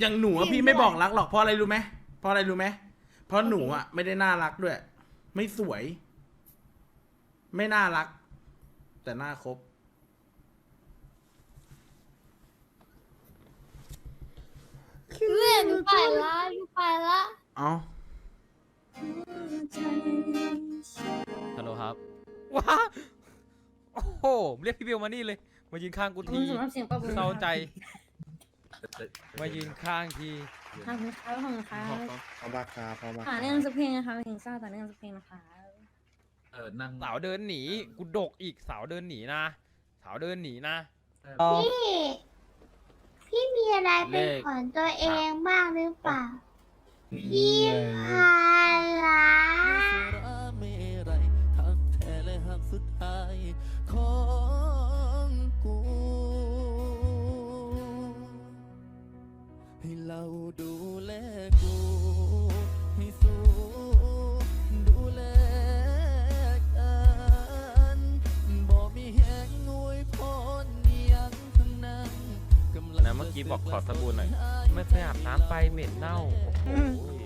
อย่างหนูอะพี่ไม่บอกรักหรอกเพราะอะไรรู้ไหมเพราะอะไรรู้ไหมเพราะหนูอะไม่ได้น่ารักด้วย ไม่สวย ไม่น่ารัก แต่น่าคบเล่นไปละอยู่ไปละเอาฮัลโหลครับว้าโอ้โหเรียกพี่เบลมานี่เลย มายืนข้างกูทีสำหรับเสียงปรบมือเศร้าใจ มายืนข้างที ขอบคุณครับขอบคุณครับพร้อมราคาพร้อมราต่อคาเนื่องสักเพลงนะคะเพลงเศร้าต่อเนื่องสักเพลงนะคะเออนั่งสาวเดินหนีกูดกอีกสาวเดินหนีนะ สาวเดินหนีนะ พี่พี่มีอะไรเป็นเลขของตัวเองบ้างหรือเปล่า พี่พาลาเมไรทักแท้และหักสุดท้ายขอ ให้เราดูแลกู ให้สู้ดูแลกันบ่มีแหงอวยพรอิหยังทั้งนั้นกำลังนะเมื่อกี้บอกขอสบู่หน่อย ไม่ไปอาบน้ำไปเหม็นเน่า โอ้โห